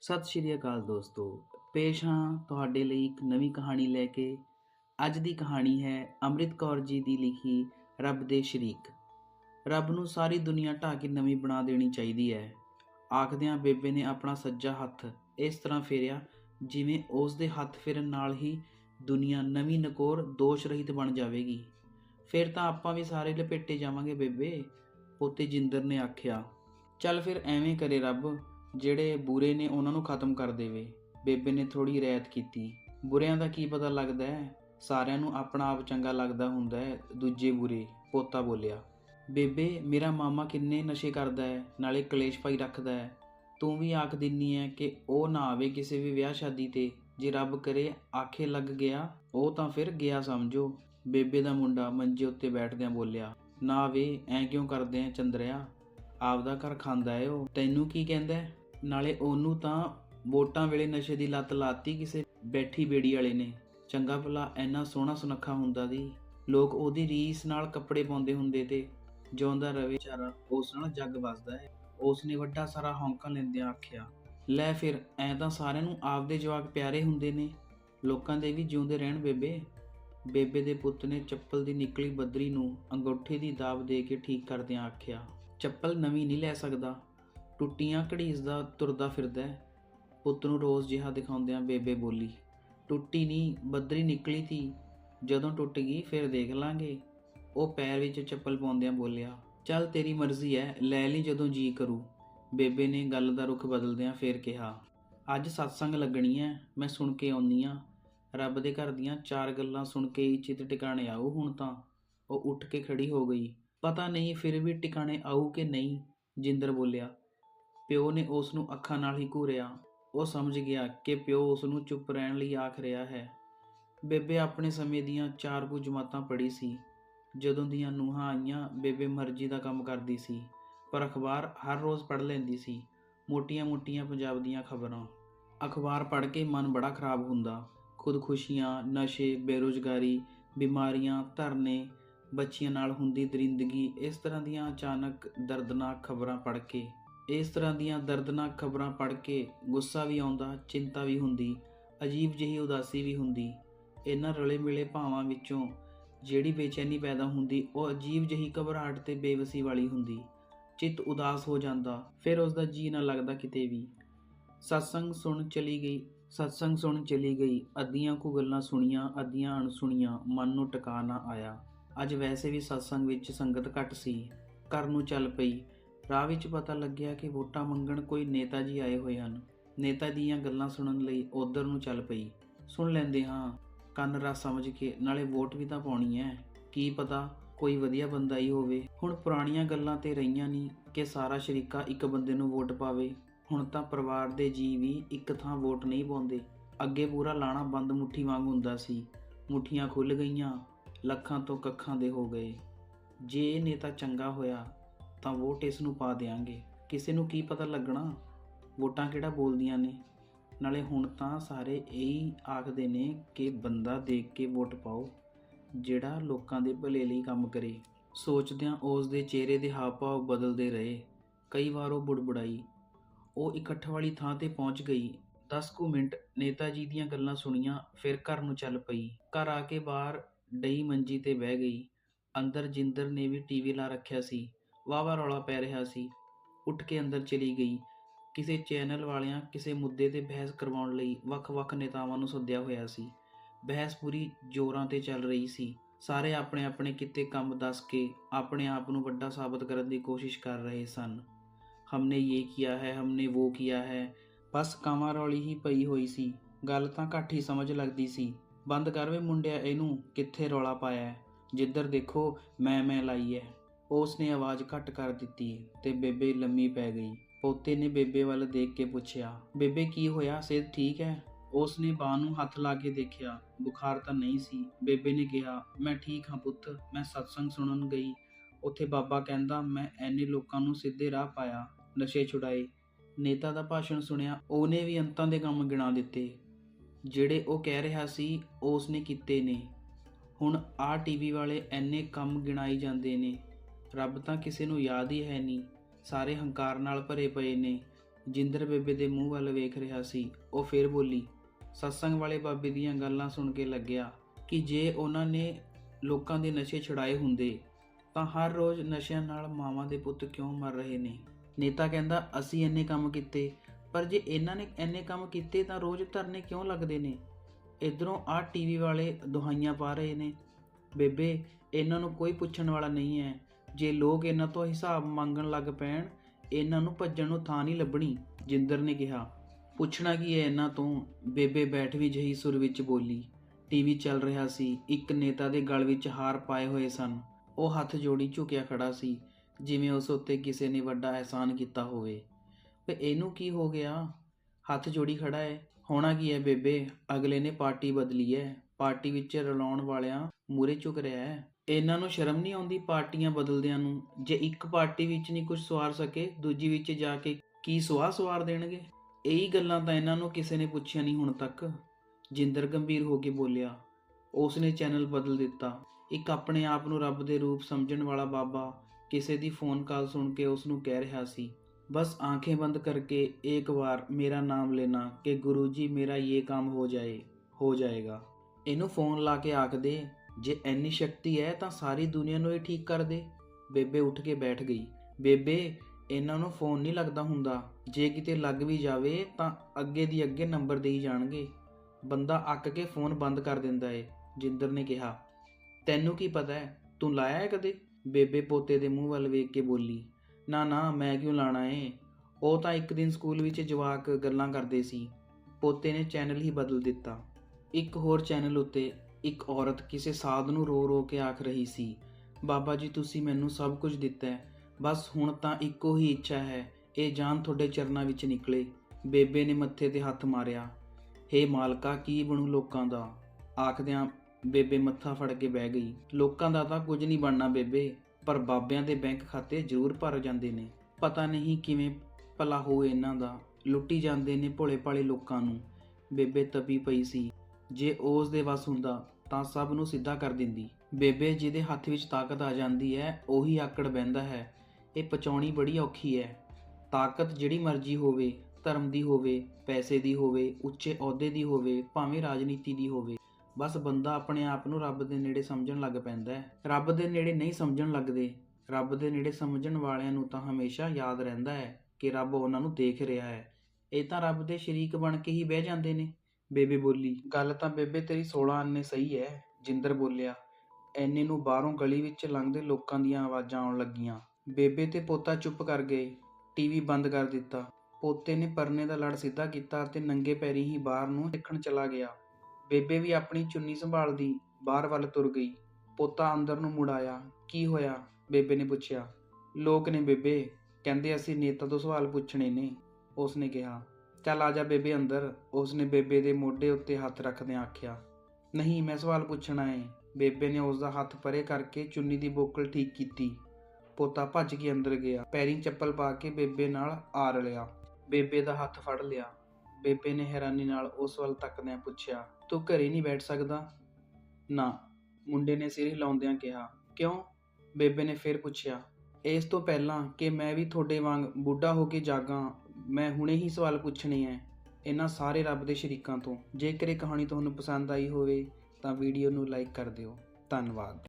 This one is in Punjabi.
ਸਤਿ ਸ਼੍ਰੀ ਅਕਾਲ ਦੋਸਤੋ। ਪੇਸ਼ ਹਾਂ ਤੁਹਾਡੇ ਲਈ ਇੱਕ ਨਵੀਂ ਕਹਾਣੀ ਲੈ ਕੇ। ਅੱਜ ਦੀ ਕਹਾਣੀ ਹੈ ਅੰਮ੍ਰਿਤ ਕੌਰ ਜੀ ਦੀ ਲਿਖੀ ਰੱਬ ਦੇ ਸ਼ਰੀਕ। ਰੱਬ ਨੂੰ ਸਾਰੀ ਦੁਨੀਆ ਢਾਹ ਕੇ ਨਵੀਂ ਬਣਾ ਦੇਣੀ ਚਾਹੀਦੀ ਹੈ। ਆਖਦਿਆਂ ਬੇਬੇ ਨੇ ਆਪਣਾ ਸੱਜਾ ਹੱਥ ਇਸ ਤਰ੍ਹਾਂ ਫੇਰਿਆ ਜਿਵੇਂ ਉਸ ਦੇ ਹੱਥ ਫੇਰਨ ਨਾਲ ਹੀ ਦੁਨੀਆ ਨਵੀਂ ਨਕੋਰ ਦੋਸ਼ ਰਹਿਤ ਬਣ ਜਾਵੇਗੀ। ਫਿਰ ਤਾਂ ਆਪਾਂ ਵੀ ਸਾਰੇ ਲਪੇਟੇ ਜਾਵਾਂਗੇ ਬੇਬੇ, ਪੋਤੇ ਜਿੰਦਰ ਨੇ ਆਖਿਆ। ਚੱਲ ਫਿਰ ਐਵੇਂ ਕਰੇ ਰੱਬ ਜਿਹੜੇ ਬੁਰੇ ਨੇ ਉਹਨਾਂ ਨੂੰ ਖਤਮ ਕਰ ਦੇਵੇ। ਬੇਬੇ ਨੇ ਥੋੜੀ ਰਿਆਇਤ ਕੀਤੀ। ਬੁਰਿਆਂ ਦਾ ਕੀ ਪਤਾ ਲੱਗਦਾ ਹੈ? ਸਾਰਿਆਂ ਨੂੰ ਆਪਣਾ ਆਪ ਚੰਗਾ ਲੱਗਦਾ ਹੁੰਦਾ ਹੈ, ਦੂਜੇ ਬੁਰੇ, ਪੋਤਾ ਬੋਲਿਆ। ਬੇਬੇ, ਮੇਰਾ ਮਾਮਾ ਕਿੰਨੇ ਨਸ਼ੇ ਕਰਦਾ ਹੈ, ਨਾਲੇ ਕਲੇਸ਼ ਪਾਈ ਰੱਖਦਾ ਹੈ। ਤੂੰ ਵੀ ਆਖ ਦਿੰਨੀ ਹੈ ਕਿ ਉਹ ਨਾ ਆਵੇ ਕਿਸੇ ਵੀ ਵਿਆਹ ਸ਼ਾਦੀ ਤੇ। ਜੇ ਰੱਬ ਕਰੇ ਆਖੇ ਲੱਗ ਗਿਆ, ਉਹ ਤਾਂ ਫਿਰ ਗਿਆ ਸਮਝੋ। ਬੇਬੇ ਦਾ ਮੁੰਡਾ ਮੰਜੇ ਉੱਤੇ ਬੈਠਦਿਆਂ ਬੋਲਿਆ, ਨਾ ਵੇ, ਐਂ ਕਿਉਂ ਕਰਦੇ ਆ ਚੰਦਰਿਆ? ਆਪਦਾ ਘਰ ਖਾਂਦਾ ਏ ਉਹ। ਤੈਨੂੰ ਕੀ ਕਹਿੰਦਾ ਨਾਲੇ ਉਹਨੂੰ ਤਾਂ ਵੋਟਾਂ ਵੇਲੇ ਨਸ਼ੇ ਦੀ ਲੱਤ ਲਾਤੀ ਕਿਸੇ ਬੈਠੀ ਬੇੜੀ ਵਾਲੇ ਨੇ। ਚੰਗਾ ਭਲਾ ਐਨਾ ਸੋਹਣਾ ਸੁਨੱਖਾ ਹੁੰਦਾ ਦੀ ਲੋਕ ਉਹਦੀ ਰੀਸ ਨਾਲ ਕੱਪੜੇ ਪਾਉਂਦੇ ਹੁੰਦੇ ਤੇ ਜਿਉਂਦਾ ਰਵੇ ਚਾਰਾ ਉਸ ਨਾਲ ਜੱਗ ਵੱਸਦਾ ਹੈ। ਉਸ ਨੇ ਵੱਡਾ ਸਾਰਾ ਹੌਂਕਾ ਲੈਂਦਿਆਂ ਆਖਿਆ, ਲੈ ਫਿਰ, ਐ ਤਾਂ ਸਾਰਿਆਂ ਨੂੰ ਆਪਦੇ ਜਵਾਕ ਪਿਆਰੇ ਹੁੰਦੇ ਨੇ। ਲੋਕਾਂ ਦੇ ਵੀ ਜਿਉਂਦੇ ਰਹਿਣ ਬੇਬੇ। ਬੇਬੇ ਦੇ ਪੁੱਤ ਨੇ ਚੱਪਲ ਦੀ ਨਿਕਲੀ ਬੱਦਰੀ ਨੂੰ ਅੰਗੂਠੇ ਦੀ ਦਾਬ ਦੇ ਕੇ ਠੀਕ ਕਰਦਿਆਂ ਆਖਿਆ, ਚੱਪਲ ਨਵੀਂ ਨਹੀਂ ਲੈ ਸਕਦਾ। ਟੁੱਟੀਆਂ ਘੜੀਸਦਾ ਤੁਰਦਾ ਫਿਰਦਾ ਪੁੱਤ ਨੂੰ ਰੋਜ਼ ਜਿਹਾ ਦਿਖਾਉਂਦਿਆਂ ਬੇਬੇ ਬੋਲੀ, ਟੁੱਟੀ ਨਹੀਂ ਬੱਦਰੀ ਨਿਕਲੀ ਤੀ। ਜਦੋਂ ਟੁੱਟ ਗਈ, ਫਿਰ ਦੇਖ ਲਾਂਗੇ। ਉਹ ਪੈਰ ਵਿੱਚ ਚੱਪਲ ਪਾਉਂਦਿਆਂ ਬੋਲਿਆ, ਚੱਲ ਤੇਰੀ ਮਰਜ਼ੀ ਹੈ ਲੈ ਲਈ ਜਦੋਂ ਜੀ ਕਰੂ। ਬੇਬੇ ਨੇ ਗੱਲ ਦਾ ਰੁਖ ਬਦਲਦਿਆਂ ਫੇਰ ਕਿਹਾ, ਅੱਜ ਸਤਸੰਗ ਲੱਗਣੀ ਹੈ ਮੈਂ ਸੁਣ ਕੇ ਆਉਣੀ ਆ। ਰੱਬ ਦੇ ਘਰ ਦੀਆਂ ਚਾਰ ਗੱਲਾਂ ਸੁਣ ਕੇ ਹੀ ਚਿੱਤ ਟਿਕਾਣੇ ਆਉ ਹੁਣ ਤਾਂ। ਉਹ ਉੱਠ ਕੇ ਖੜੀ ਹੋ ਗਈ। ਪਤਾ ਨਹੀਂ, ਫਿਰ ਵੀ ਟਿਕਾਣੇ ਆਊ ਕਿ ਨਹੀਂ? ਜਿੰਦਰ ਬੋਲਿਆ ਪਿਓ ਨੇ ਉਸ ਨੂੰ ਅੱਖਾਂ ਨਾਲ ਹੀ ਘੂਰਿਆ। ਉਹ ਸਮਝ ਗਿਆ ਕਿ ਪਿਓ ਉਸ ਨੂੰ ਚੁੱਪ ਰਹਿਣ ਲਈ ਆਖ ਰਿਹਾ ਹੈ। ਬੇਬੇ ਆਪਣੇ ਸਮੇਂ ਦੀਆਂ ਚਾਰ ਕੁ ਜਮਾਤਾਂ ਪੜ੍ਹੀ ਸੀ। ਜਦੋਂ ਦੀਆਂ ਨੂੰਹਾਂ ਆਈਆਂ, ਬੇਬੇ ਮਰਜ਼ੀ ਦਾ ਕੰਮ ਕਰਦੀ ਸੀ, ਪਰ ਅਖਬਾਰ ਹਰ ਰੋਜ਼ ਪੜ੍ਹ ਲੈਂਦੀ ਸੀ। ਮੋਟੀਆਂ-ਮੋਟੀਆਂ ਪੰਜਾਬ ਦੀਆਂ ਖਬਰਾਂ। ਅਖਬਾਰ ਪੜ੍ਹ ਕੇ ਮਨ ਬੜਾ ਖਰਾਬ ਹੁੰਦਾ। ਖੁਦਕੁਸ਼ੀਆਂ, ਨਸ਼ੇ, ਬੇਰੁਜ਼ਗਾਰੀ, ਬਿਮਾਰੀਆਂ, ਧਰਨੇ, ਬੱਚੀਆਂ ਨਾਲ ਹੁੰਦੀ ਦਰਿੰਦਗੀ, ਇਸ ਤਰ੍ਹਾਂ ਦੀਆਂ ਅਚਾਨਕ ਦਰਦਨਾਕ ਖਬਰਾਂ ਪੜ੍ਹ ਕੇ ਇਸ ਤਰ੍ਹਾਂ ਦੀਆਂ ਦਰਦਨਾਕ ਖਬਰਾਂ ਪੜ੍ਹ ਕੇ ਗੁੱਸਾ ਵੀ ਆਉਂਦਾ, ਚਿੰਤਾ ਵੀ ਹੁੰਦੀ, ਅਜੀਬ ਜਿਹੀ ਉਦਾਸੀ ਵੀ ਹੁੰਦੀ। ਇਹਨਾਂ ਰਲੇ ਮਿਲੇ ਭਾਵਾਂ ਵਿੱਚੋਂ ਜਿਹੜੀ ਬੇਚੈਨੀ ਪੈਦਾ ਹੁੰਦੀ, ਉਹ ਅਜੀਬ ਜਿਹੀ ਘਬਰਾਹਟ ਤੇ ਬੇਵਸੀ ਵਾਲੀ ਹੁੰਦੀ। ਚਿੱਤ ਉਦਾਸ ਹੋ ਜਾਂਦਾ, ਫਿਰ ਉਸ ਦਾ ਜੀ ਨਾ ਲੱਗਦਾ ਕਿਤੇ ਵੀ। ਸਤਸੰਗ ਸੁਣ ਚਲੀ ਗਈ, ਸਤਸੰਗ ਸੁਣ ਚਲੀ ਗਈ, ਅੱਧੀਆਂ ਕੁ ਗੱਲਾਂ ਸੁਣੀਆਂ, ਅੱਧੀਆਂ ਅਣਸੁਣੀਆਂ, ਮਨ ਨੂੰ ਟਿਕਾ ਨਾ ਆਇਆ। ਅੱਜ ਵੈਸੇ ਵੀ ਸਤਸੰਗ ਵਿੱਚ ਸੰਗਤ ਘੱਟ ਸੀ, ਘਰ ਨੂੰ ਚੱਲ ਪਈ। ਰਾਹ ਵਿੱਚ ਪਤਾ ਲੱਗਿਆ ਕਿ ਵੋਟਾਂ ਮੰਗਣ ਕੋਈ ਨੇਤਾ ਜੀ ਆਏ ਹੋਏ ਹਨ। ਨੇਤਾ ਦੀਆਂ ਗੱਲਾਂ ਸੁਣਨ ਲਈ ਉਧਰ ਨੂੰ ਚੱਲ ਪਈ। ਸੁਣ ਲੈਂਦੇ ਹਾਂ। ਕੰਨ ਰਸ ਸਮਝ ਕੇ, ਨਾਲੇ ਵੋਟ ਵੀ ਤਾਂ ਪਾਉਣੀ ਹੈ ਕੀ ਪਤਾ ਕੋਈ ਵਧੀਆ ਬੰਦਾ ਹੀ ਹੋਵੇ। ਹੁਣ ਪੁਰਾਣੀਆਂ ਗੱਲਾਂ ਤੇ ਰਹੀਆਂ ਨਹੀਂ ਕਿ ਸਾਰਾ ਸ਼ਰੀਕਾ ਇੱਕ ਬੰਦੇ ਨੂੰ ਵੋਟ ਪਾਵੇ। ਹੁਣ ਤਾਂ ਪਰਿਵਾਰ ਦੇ ਜੀ ਵੀ ਇੱਕ ਥਾਂ ਵੋਟ ਨਹੀਂ ਪਾਉਂਦੇ। ਅੱਗੇ ਪੂਰਾ ਲਾਣਾ ਬੰਦ ਮੁੱਠੀ ਵਾਂਗ ਹੁੰਦਾ ਸੀ। ਮੁੱਠੀਆਂ ਖੁੱਲ ਗਈਆਂ। ਲੱਖਾਂ ਤੋਂ ਕੱਖਾਂ ਦੇ ਹੋ ਗਏ। ਜੇ ਇਹ ਨੇਤਾ ਚੰਗਾ ਹੋਇਆ ਤਾਂ ਵੋਟ ਇਸ ਨੂੰ ਪਾ ਦੇਾਂਗੇ ਕਿਸੇ ਨੂੰ ਕੀ ਪਤਾ ਲੱਗਣਾ? ਵੋਟਾਂ ਕਿਹੜਾ ਬੋਲਦੀਆਂ ਨੇ? ਨਾਲੇ ਹੁਣ ਤਾਂ ਸਾਰੇ ਇਹੀ ਆਖਦੇ ਨੇ ਕਿ ਬੰਦਾ ਦੇਖ ਕੇ ਵੋਟ ਪਾਓ, ਜਿਹੜਾ ਲੋਕਾਂ ਦੇ ਭਲੇ ਲਈ ਕੰਮ ਕਰੇ। ਸੋਚਦਿਆਂ ਉਸ ਦੇ ਚਿਹਰੇ ਦੇ ਹਾਵ-ਭਾਵ ਬਦਲਦੇ ਰਹੇ। ਕਈ ਵਾਰ ਉਹ ਬੁੜਬੁੜਾਈ, ਉਹ ਇਕੱਠ ਵਾਲੀ ਥਾਂ ਤੇ ਪਹੁੰਚ ਗਈ। 10 ਕੁ ਮਿੰਟ ਨੇਤਾ ਜੀ ਦੀਆਂ ਗੱਲਾਂ ਸੁਣੀਆਂ, ਫਿਰ ਘਰ ਨੂੰ ਚੱਲ ਪਈ। ਘਰ ਆ ਕੇ ਬਾਹਰ ਡਈ ਮੰਜੀ ਤੇ ਬਹਿ ਗਈ। ਅੰਦਰ ਜਿੰਦਰ ਨੇ ਵੀ ਟੀਵੀ ਲਾ ਰੱਖਿਆ ਸੀ। ਵਾਵਾ ਰੌਲਾ ਪੈ ਰਿਹਾ ਸੀ। ਉੱਠ ਕੇ ਅੰਦਰ ਚਲੀ ਗਈ। ਕਿਸੇ ਚੈਨਲ ਵਾਲਿਆਂ, ਕਿਸੇ ਮੁੱਦੇ ਤੇ ਬਹਿਸ ਕਰਵਾਉਣ ਲਈ ਵੱਖ-ਵੱਖ ਨੇਤਾਵਾਂ ਨੂੰ ਸੱਦਿਆ ਹੋਇਆ ਸੀ। ਬਹਿਸ ਪੂਰੀ ਜ਼ੋਰਾਂ ਤੇ ਚੱਲ ਰਹੀ ਸੀ। ਸਾਰੇ ਆਪਣੇ ਆਪਣੇ ਕਿਤੇ ਕੰਮ ਦੱਸ ਕੇ ਆਪਣੇ ਆਪ ਨੂੰ ਵੱਡਾ ਸਾਬਤ ਕਰਨ ਦੀ ਕੋਸ਼ਿਸ਼ ਕਰ ਰਹੇ ਸਨ। ਹਮਨੇ ਇਹ ਕੀਤਾ ਹੈ, ਹਮਨੇ ਉਹ ਕੀਤਾ ਹੈ। ਬਸ ਕਾਵਾਂ ਰੌਲੀ ਹੀ ਪਈ ਹੋਈ ਸੀ। ਗੱਲ ਤਾਂ ਘੱਟ ਹੀ ਸਮਝ ਲੱਗਦੀ ਸੀ। ਬੰਦ ਕਰ ਵੇ ਮੁੰਡਿਆ, ਇਹਨੂੰ ਕਿੱਥੇ ਰੌਲਾ ਪਾਇਆ ਜਿੱਧਰ ਦੇਖੋ ਮੈਂ ਮੈਂ ਲਾਈ ਹੈ। ਉਸ ਨੇ ਆਵਾਜ਼ ਘੱਟ ਕਰ ਦਿੱਤੀ ਤੇ ਬੇਬੇ ਲੰਮੀ ਪੈ ਗਈ। ਪੋਤੇ ਨੇ ਬੇਬੇ ਵੱਲ ਦੇਖ ਕੇ ਪੁੱਛਿਆ, ਬੇਬੇ, ਕੀ ਹੋਇਆ? ਸਿਹਤ ਠੀਕ ਹੈ? ਉਸ ਨੇ ਬਾਹ ਨੂੰ ਹੱਥ ਲਾ ਕੇ ਦੇਖਿਆ, ਬੁਖਾਰ ਤਾਂ ਨਹੀਂ ਸੀ। ਬੇਬੇ ਨੇ ਕਿਹਾ, ਮੈਂ ਠੀਕ ਹਾਂ ਪੁੱਤ, ਮੈਂ ਸਤਸੰਗ ਸੁਣਨ ਗਈ। ਉੱਥੇ ਬਾਬਾ ਕਹਿੰਦਾ, ਮੈਂ ਐਨੇ ਲੋਕਾਂ ਨੂੰ ਸਿੱਧੇ ਰਾਹ ਪਾਇਆ, ਨਸ਼ੇ ਛੁਡਾਏ। ਨੇਤਾ ਦਾ ਭਾਸ਼ਣ ਸੁਣਿਆ, ਉਹਨੇ ਵੀ ਅੰਤਾਂ ਦੇ ਕੰਮ ਗਿਣਾ ਦਿੱਤੇ। ਜਿਹੜੇ ਉਹ ਕਹਿ ਰਿਹਾ ਸੀ ਉਸ ਨੇ ਕੀਤੇ ਨੇ। ਹੁਣ ਆਹ ਟੀਵੀ ਵਾਲੇ ਐਨੇ ਕੰਮ ਗਿਣਾਈ ਜਾਂਦੇ ਨੇ। ਰੱਬ ਤਾਂ ਕਿਸੇ ਨੂੰ ਯਾਦ ਹੀ ਹੈ ਨਹੀਂ। ਸਾਰੇ ਹੰਕਾਰ ਨਾਲ ਭਰੇ ਪਏ ਨੇ। ਜਿੰਦਰ ਬੇਬੇ ਦੇ ਮੂੰਹ ਵੱਲ ਵੇਖ ਰਿਹਾ ਸੀ। ਉਹ ਫੇਰ ਬੋਲੀ, ਸਤਸੰਗ ਵਾਲੇ ਬਾਬੇ ਦੀਆਂ ਗੱਲਾਂ ਸੁਣ ਕੇ ਲੱਗਿਆ ਕਿ ਜੇ ਉਹਨਾਂ ਨੇ ਲੋਕਾਂ ਦੇ ਨਸ਼ੇ ਛੁਡਾਏ ਹੁੰਦੇ, ਤਾਂ ਹਰ ਰੋਜ਼ ਨਸ਼ਿਆਂ ਨਾਲ ਮਾਵਾਂ ਦੇ ਪੁੱਤ ਕਿਉਂ ਮਰ ਰਹੇ ਨੇ? ਨੇਤਾ ਕਹਿੰਦਾ, ਅਸੀਂ ਇੰਨੇ ਕੰਮ ਕੀਤੇ, ਪਰ ਜੇ ਇਹਨਾਂ ਨੇ ਇੰਨੇ ਕੰਮ ਕੀਤੇ ਤਾਂ ਰੋਜ਼ ਧਰਨੇ ਕਿਉਂ ਲੱਗਦੇ ਨੇ? ਇਧਰੋਂ ਆਹ ਟੀਵੀ ਵਾਲੇ ਦੁਹਾਈਆਂ ਪਾ ਰਹੇ ਨੇ। ਬੇਬੇ, ਇਹਨਾਂ ਨੂੰ ਕੋਈ ਪੁੱਛਣ ਵਾਲਾ ਨਹੀਂ ਹੈ। ਜੇ ਲੋਕ ਇਹਨਾਂ ਤੋਂ ਹਿਸਾਬ ਮੰਗਣ ਲੱਗ ਪੈਣ, ਇਹਨਾਂ ਨੂੰ ਭੱਜਣ ਨੂੰ ਥਾਂ ਨਹੀਂ ਲੱਭਣੀ, ਜਿੰਦਰ ਨੇ ਕਿਹਾ। ਪੁੱਛਣਾ ਕੀ ਹੈ ਇਹਨਾਂ ਤੋਂ? ਬੇਬੇ ਬੈਠ ਵੀ ਜਹੀ ਸੁਰ ਵਿੱਚ ਬੋਲੀ। ਟੀਵੀ ਚੱਲ ਰਿਹਾ ਸੀ, ਇੱਕ ਨੇਤਾ ਦੇ ਗਲ ਵਿੱਚ ਹਾਰ ਪਾਏ ਹੋਏ ਸਨ। ਉਹ ਹੱਥ ਜੋੜੀ ਝੁਕਿਆ ਖੜਾ ਸੀ, ਜਿਵੇਂ ਉਸ ਉੱਤੇ ਕਿਸੇ ਨੇ ਵੱਡਾ ਅਹਿਸਾਨ ਕੀਤਾ ਹੋਵੇ। ਤੇ ਇਹਨੂੰ ਕੀ ਹੋ ਗਿਆ? ਹੱਥ ਜੋੜੀ ਖੜਾ ਹੈ। ਹੋਣਾ ਕੀ ਹੈ ਬੇਬੇ? ਅਗਲੇ ਨੇ ਪਾਰਟੀ ਬਦਲੀ ਹੈ। ਪਾਰਟੀ ਵਿੱਚ ਰਲਾਉਣ ਵਾਲਿਆਂ ਮੂਰੇ ਝੁਕ ਰਿਹਾ ਹੈ। ਇਹਨਾਂ ਨੂੰ ਸ਼ਰਮ ਨਹੀਂ ਆਉਂਦੀ ਪਾਰਟੀਆਂ ਬਦਲਦਿਆਂ ਨੂੰ? ਜੇ ਇੱਕ ਪਾਰਟੀ ਵਿੱਚ ਨਹੀਂ ਕੁਝ ਸਵਾਰ ਸਕੇ, ਦੂਜੀ ਵਿੱਚ ਜਾ ਕੇ ਕੀ ਸਵਾਹ ਸਵਾਰ ਦੇਣਗੇ? ਇਹੀ ਗੱਲਾਂ ਤਾਂ ਇਹਨਾਂ ਨੂੰ ਕਿਸੇ ਨੇ ਪੁੱਛਿਆ ਨਹੀਂ ਹੁਣ ਤੱਕ। ਜਿੰਦਰ ਗੰਭੀਰ ਹੋ ਕੇ ਬੋਲਿਆ ਉਸ ਨੇ ਚੈਨਲ ਬਦਲ ਦਿੱਤਾ। ਇੱਕ ਆਪਣੇ ਆਪ ਨੂੰ ਰੱਬ ਦੇ ਰੂਪ ਸਮਝਣ ਵਾਲਾ ਬਾਬਾ ਕਿਸੇ ਦੀ ਫੋਨ ਕਾਲ ਸੁਣ ਕੇ ਉਸ ਨੂੰ ਕਹਿ ਰਿਹਾ ਸੀ, ਬਸ ਆਂਖੇ ਬੰਦ ਕਰਕੇ ਇੱਕ ਵਾਰ ਮੇਰਾ ਨਾਮ ਲੈਣਾ ਕਿ ਗੁਰੂ ਜੀ ਮੇਰਾ ਇਹ ਕੰਮ ਹੋ ਜਾਏ, ਹੋ ਜਾਏਗਾ। ਇਹਨੂੰ ਫੋਨ ਲਾ ਕੇ ਆਖਦੇ ਜੇ ਐਨੀ ਸ਼ਕਤੀ ਹੈ ਤਾਂ ਸਾਰੀ ਦੁਨੀਆ ਨੂੰ ਇਹ ਠੀਕ ਕਰ ਦੇ। ਬੇਬੇ ਉੱਠ ਕੇ ਬੈਠ ਗਈ। ਬੇਬੇ, ਇਹਨਾਂ ਨੂੰ ਫੋਨ ਨਹੀਂ ਲੱਗਦਾ ਹੁੰਦਾ। ਜੇ ਕਿਤੇ ਲੱਗ ਵੀ ਜਾਵੇ ਤਾਂ ਅੱਗੇ ਦੀ ਅੱਗੇ ਨੰਬਰ ਦੇਈ ਜਾਣਗੇ। ਬੰਦਾ ਅੱਕ ਕੇ ਫੋਨ ਬੰਦ ਕਰ ਦਿੰਦਾ ਏ, ਜਿੰਦਰ ਨੇ ਕਿਹਾ। ਤੈਨੂੰ ਕੀ ਪਤਾ ਹੈ? ਤੂੰ ਲਾਇਆ ਹੈ ਕਦੇ? ਬੇਬੇ ਪੋਤੇ ਦੇ ਮੂੰਹ ਵੱਲ ਵੇਖ ਕੇ ਬੋਲੀ। ਨਾ ਨਾ, ਮੈਂ ਕਿਉਂ ਲਾਣਾ ਏ? ਉਹ ਤਾਂ ਇੱਕ ਦਿਨ ਸਕੂਲ ਵਿੱਚ ਜਵਾਕ ਗੱਲਾਂ ਕਰਦੇ ਸੀ। ਪੋਤੇ ਨੇ ਚੈਨਲ ਹੀ ਬਦਲ ਦਿੱਤਾ। ਇੱਕ ਹੋਰ ਚੈਨਲ ਉੱਤੇ ਇੱਕ ਔਰਤ ਕਿਸੇ ਸਾਧ ਨੂੰ ਰੋ ਰੋ ਕੇ ਆਖ ਰਹੀ ਸੀ, ਬਾਬਾ ਜੀ, ਤੁਸੀਂ ਮੈਨੂੰ ਸਭ ਕੁਝ ਦਿੱਤਾ ਹੈ, ਬਸ ਹੁਣ ਤਾਂ ਇੱਕੋ ਹੀ ਇੱਛਾ ਹੈ, ਇਹ ਜਾਨ ਤੁਹਾਡੇ ਚਰਨਾਂ ਵਿੱਚ ਨਿਕਲੇ। ਬੇਬੇ ਨੇ ਮੱਥੇ ਤੇ ਹੱਥ ਮਾਰਿਆ, ਹੇ ਮਾਲਕਾ, ਕੀ ਬਣੂ ਲੋਕਾਂ ਦਾ? ਆਖਦਿਆਂ ਬੇਬੇ ਮੱਥਾ ਫੜ ਕੇ ਬਹਿ ਗਈ। ਲੋਕਾਂ ਦਾ ਤਾਂ ਕੁਝ ਨਹੀਂ ਬਣਨਾ ਬੇਬੇ, ਪਰ ਬਾਬਿਆਂ ਦੇ ਬੈਂਕ ਖਾਤੇ ਜ਼ਰੂਰ ਭਰ ਜਾਂਦੇ ਨੇ। ਪਤਾ ਨਹੀਂ ਕਿਵੇਂ ਭਲਾ ਹੋ ਇਹਨਾਂ ਦਾ। ਲੁੱਟੀ ਜਾਂਦੇ ਨੇ ਭੋਲੇ ਭਾਲੇ ਲੋਕਾਂ ਨੂੰ। ਬੇਬੇ ਤਪੀ ਪਈ ਸੀ। ਜੇ ਉਸ ਦੇ ਵੱਸ ਹੁੰਦਾ ਤਾਂ ਸਭ ਨੂੰ ਸਿੱਧਾ ਕਰ ਦਿੰਦੀ। ਬੇਬੇ ਜਿਹਦੇ ਹੱਥ ਵਿੱਚ ਤਾਕਤ ਆ ਜਾਂਦੀ ਹੈ, ਉਹੀ ਆਕੜ ਬਹਿੰਦਾ ਹੈ। ਇਹ ਪਚਾਉਣੀ ਬੜੀ ਔਖੀ ਹੈ। ਤਾਕਤ ਜਿਹੜੀ ਮਰਜ਼ੀ ਹੋਵੇ, ਧਰਮ ਦੀ ਹੋਵੇ, ਪੈਸੇ ਦੀ ਹੋਵੇ, ਉੱਚੇ ਅਹੁਦੇ ਦੀ ਹੋਵੇ, ਭਾਵੇਂ ਰਾਜਨੀਤੀ ਦੀ ਹੋਵੇ, ਬਸ ਬੰਦਾ ਆਪਣੇ ਆਪ ਨੂੰ ਰੱਬ ਦੇ ਨੇੜੇ ਸਮਝਣ ਲੱਗ ਪੈਂਦਾ ਹੈ। ਰੱਬ ਦੇ ਨੇੜੇ ਨਹੀਂ ਸਮਝਣ ਲੱਗਦੇ। ਰੱਬ ਦੇ ਨੇੜੇ ਸਮਝਣ ਵਾਲਿਆਂ ਨੂੰ ਤਾਂ ਹਮੇਸ਼ਾ ਯਾਦ ਰਹਿੰਦਾ ਹੈ ਕਿ ਰੱਬ ਉਹਨਾਂ ਨੂੰ ਦੇਖ ਰਿਹਾ ਹੈ। ਇਹ ਤਾਂ ਰੱਬ ਦੇ ਸ਼ਰੀਕ ਬਣ ਕੇ ਹੀ ਬਹਿ ਜਾਂਦੇ ਨੇ। ਬੇਬੇ ਬੋਲੀ, ਗੱਲ ਤਾਂ ਬੇਬੇ ਤੇਰੀ 16 ਅੰਨੇ ਸਹੀ ਹੈ ਜਿੰਦਰ ਬੋਲਿਆ। ਐਨੇ ਨੂੰ ਬਾਹਰੋਂ ਗਲੀ ਵਿੱਚ ਲੰਘਦੇ ਲੋਕਾਂ ਦੀਆਂ ਆਵਾਜ਼ਾਂ ਆਉਣ ਲੱਗੀਆਂ। ਬੇਬੇ ਤੇ ਪੋਤਾ ਚੁੱਪ ਕਰ ਗਏ, ਟੀਵੀ ਬੰਦ ਕਰ ਦਿੱਤਾ। ਪੋਤੇ ਨੇ ਪਰਨੇ ਦਾ ਲੜ ਸਿੱਧਾ ਕੀਤਾ ਅਤੇ ਨੰਗੇ ਪੈਰੀ ਹੀ ਬਾਹਰ ਨੂੰ ਦੇਖਣ ਚਲਾ ਗਿਆ। ਬੇਬੇ ਵੀ ਆਪਣੀ ਚੁੰਨੀ ਸੰਭਾਲਦੀ ਬਾਹਰ ਵੱਲ ਤੁਰ ਗਈ। ਪੋਤਾ ਅੰਦਰ ਨੂੰ ਮੁੜ ਆਇਆ, ਕੀ ਹੋਇਆ? ਬੇਬੇ ਨੇ ਪੁੱਛਿਆ। ਲੋਕ ਨੇ ਬੇਬੇ, ਕਹਿੰਦੇ ਅਸੀਂ ਨੇਤਾ ਤੋਂ ਸਵਾਲ ਪੁੱਛਣੇ ਨੇ। ਉਸ ਨੇ ਕਿਹਾ। ਚੱਲ ਆ ਜਾ ਬੇਬੇ ਅੰਦਰ। ਉਸਨੇ ਬੇਬੇ ਦੇ ਮੋਢੇ ਉੱਤੇ ਹੱਥ ਰੱਖਦਿਆਂ ਆਖਿਆ, ਨਹੀਂ, ਮੈਂ ਸਵਾਲ ਪੁੱਛਣਾ ਏ। ਬੇਬੇ ਨੇ ਉਸ ਦਾ ਹੱਥ ਪਰੇ ਕਰਕੇ ਚੁੰਨੀ ਦੀ ਬੋਕਲ ਠੀਕ ਕੀਤੀ। ਪੋਤਾ ਭੱਜ ਕੇ ਅੰਦਰ ਗਿਆ। ਪੈਰੀਂ ਚੱਪਲ ਪਾ ਕੇ ਬੇਬੇ ਨਾਲ ਆ ਰਲਿਆ ਬੇਬੇ ਦਾ ਹੱਥ ਫੜ ਲਿਆ। ਬੇਬੇ ਨੇ ਹੈਰਾਨੀ ਨਾਲ ਉਸ ਵੱਲ ਤੱਕਦਿਆਂ ਪੁੱਛਿਆ, ਤੂੰ ਘਰੇ ਨਹੀਂ ਬੈਠ ਸਕਦਾ? ਨਾ। ਮੁੰਡੇ ਨੇ ਸਿਰ ਹਿਲਾਉਂਦਿਆਂ ਕਿਹਾ, ਕਿਉਂ? ਬੇਬੇ ਨੇ ਫਿਰ ਪੁੱਛਿਆ, ਇਸ ਤੋਂ ਪਹਿਲਾਂ ਕਿ ਮੈਂ ਵੀ ਤੁਹਾਡੇ ਵਾਂਗ ਬੁੱਢਾ ਹੋ ਕੇ ਜਾਗਾਂ ਮੈਂ ਹੁਣੇ ਹੀ ਸਵਾਲ ਪੁੱਛਣੇ ਹੈ ਇਹਨਾਂ ਸਾਰੇ ਰੱਬ ਦੇ ਸ਼ਰੀਕਾਂ ਤੋਂ। ਜੇਕਰ ਇਹ ਕਹਾਣੀ ਤੁਹਾਨੂੰ ਪਸੰਦ ਆਈ ਹੋਵੇ ਤਾਂ ਵੀਡੀਓ ਨੂੰ ਲਾਈਕ ਕਰ ਦਿਓ। ਧੰਨਵਾਦ।